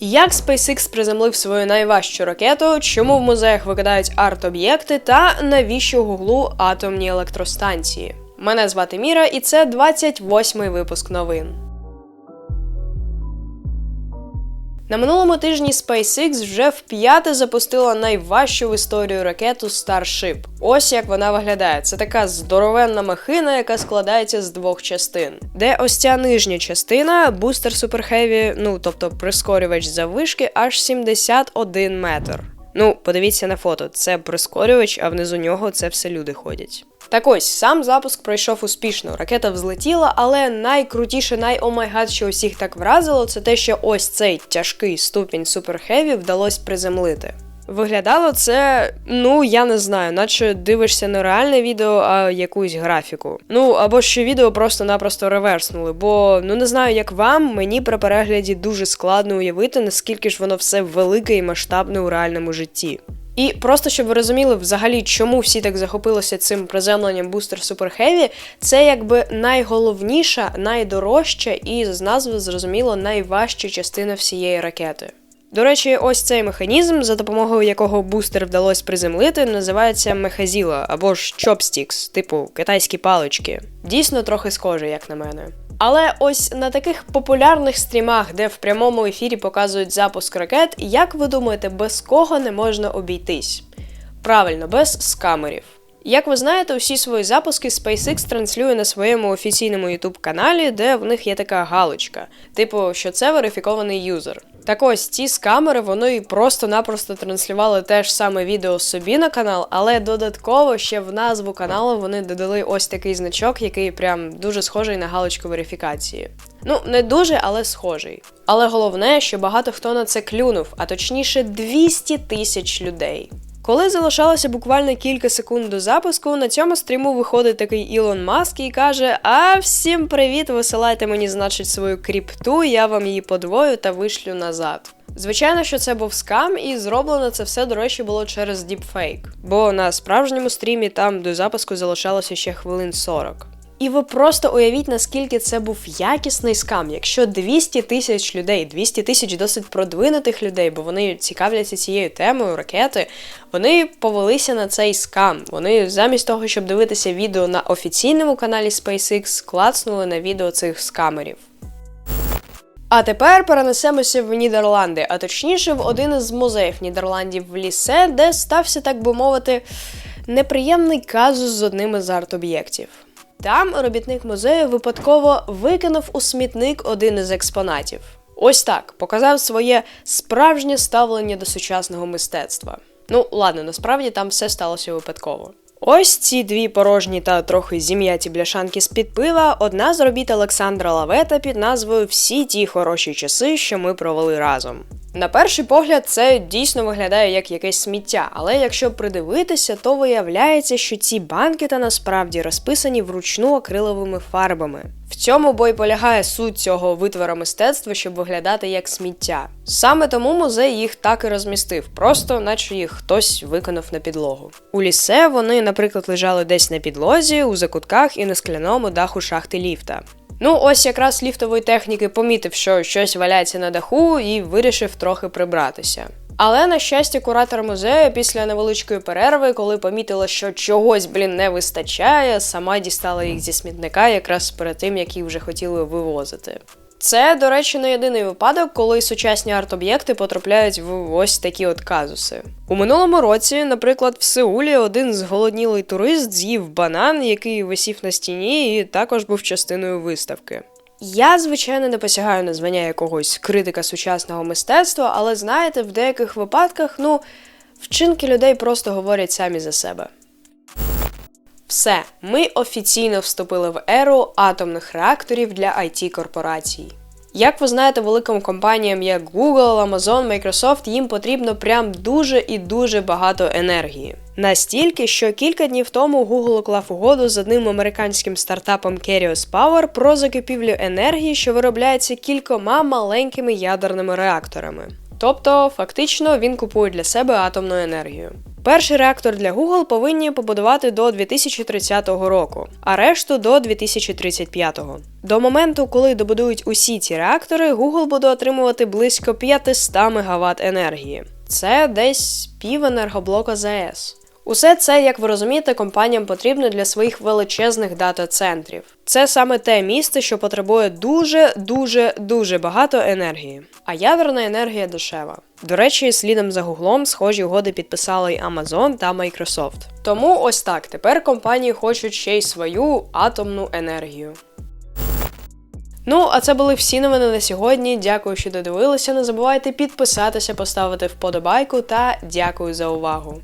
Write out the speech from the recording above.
Як SpaceX приземлив свою найважчу ракету, чому в музеях викидають арт-об'єкти та навіщо Гуглу атомні електростанції? Мене звати Міра, і це 28-й випуск новин. На минулому тижні SpaceX вже вп'яте запустила найважчу в історію ракету Starship. Ось як вона виглядає. Це така здоровенна махина, яка складається з двох частин. Де ось ця нижня частина, бустер Super Heavy, ну тобто прискорювач заввишки аж 71 метр. Ну, подивіться на фото, це прискорювач, а внизу нього це все люди ходять. Так ось сам запуск пройшов успішно. Ракета взлетіла, але найкрутіше, найомайгад, що усіх так вразило, це те, що ось цей тяжкий ступінь суперхеві вдалося приземлити. Виглядало це, ну я не знаю, наче дивишся не реальне відео, а якусь графіку. Ну або що відео просто-напросто реверснули, бо ну не знаю, як вам, мені при перегляді дуже складно уявити, наскільки ж воно все велике і масштабне у реальному житті. І просто щоб ви розуміли, взагалі, чому всі так захопилися цим приземленням Booster Super Heavy, це якби найголовніша, найдорожча і з назви зрозуміло найважча частина всієї ракети. До речі, ось цей механізм, за допомогою якого бустер вдалося приземлити, називається мехазіла або ж чопстікс, типу китайські палички. Дійсно трохи схоже, як на мене. Але ось на таких популярних стрімах, де в прямому ефірі показують запуск ракет, як ви думаєте, без кого не можна обійтись? Правильно, без скамерів. Як ви знаєте, усі свої запуски SpaceX транслює на своєму офіційному youtube каналі, де в них є така галочка, типу, що це верифікований юзер. Так ось ці скамери вони просто-напросто транслювали те ж саме відео собі на канал, але додатково ще в назву каналу вони додали ось такий значок, який прям дуже схожий на галочку верифікації. Ну, не дуже, але схожий. Але головне, що багато хто на це клюнув, а точніше 200 тисяч людей. Коли залишалося буквально кілька секунд до запуску, на цьому стріму виходить такий Ілон Маск і каже: А всім привіт! Висилайте мені, значить, свою кріпту, я вам її подвою та вишлю назад. Звичайно, що це був скам, і зроблено це все, до речі, було через діпфейк. Бо на справжньому стрімі там до запуску залишалося ще хвилин 40. І ви просто уявіть, наскільки це був якісний скам, якщо 200 тисяч людей, 200 тисяч досить продвинутих людей, бо вони цікавляться цією темою ракети, вони повелися на цей скам. Вони замість того, щоб дивитися відео на офіційному каналі SpaceX, клацнули на відео цих скамерів. А тепер перенесемося в Нідерланди, а точніше в один із музеїв Нідерландів в лісе, де стався, так би мовити, неприємний казус з одним із арт-об'єктів. Там робітник музею випадково викинув у смітник один із експонатів. Ось так показав своє справжнє ставлення до сучасного мистецтва. Ну, ладно, насправді там все сталося випадково. Ось ці дві порожні та трохи зім'яті бляшанки з під пива, одна з робіт Олександра Лавета під назвою Всі ті хороші часи, що ми провели разом. На перший погляд, це дійсно виглядає як якесь сміття, але якщо придивитися, то виявляється, що ці банки та насправді розписані вручну акриловими фарбами. В цьому бой полягає суть цього витвора мистецтва, щоб виглядати як сміття. Саме тому музей їх так і розмістив, просто наче їх хтось виконав на підлогу. У лісе вони, наприклад, лежали десь на підлозі, у закутках і на скляному даху шахти ліфта. Ну, ось якраз ліфтової техніки помітив, що щось валяється на даху, і вирішив трохи прибратися. Але на щастя, куратор музею після невеличкої перерви, коли помітила, що чогось, блін, не вистачає, сама дістала їх зі смітника якраз перед тим, як їх вже хотіли вивозити. Це, до речі, не єдиний випадок, коли сучасні арт-об'єкти потрапляють в ось такі от казуси. У минулому році, наприклад, в Сеулі один зголоднілий турист з'їв банан, який висів на стіні, і також був частиною виставки. Я, звичайно, не посягаю на звання якогось критика сучасного мистецтва, але знаєте, в деяких випадках, ну, вчинки людей просто говорять самі за себе. Все, ми офіційно вступили в еру атомних реакторів для it корпорацій. Як ви знаєте, великим компаніям як Google, Amazon, Microsoft їм потрібно прям дуже і дуже багато енергії. Настільки, що кілька днів тому Google уклав угоду з одним американським стартапом Kerios Power про закупівлю енергії, що виробляється кількома маленькими ядерними реакторами. Тобто, фактично, він купує для себе атомну енергію. Перший реактор для Google повинні побудувати до 2030 року, а решту до 2035. До моменту, коли добудують усі ці реактори, Google буде отримувати близько 500 МВт енергії. Це десь пів енергоблока ЗАЕС. Усе це, як ви розумієте, компаніям потрібно для своїх величезних дата-центрів. Це саме те місце, що потребує дуже, дуже, дуже багато енергії. А ядерна енергія дешева. До речі, слідом за Гуглом схожі угоди підписали й Amazon та Microsoft. Тому ось так тепер компанії хочуть ще й свою атомну енергію. Ну, а це були всі новини на сьогодні. Дякую, що додивилися. Не забувайте підписатися, поставити вподобайку та дякую за увагу.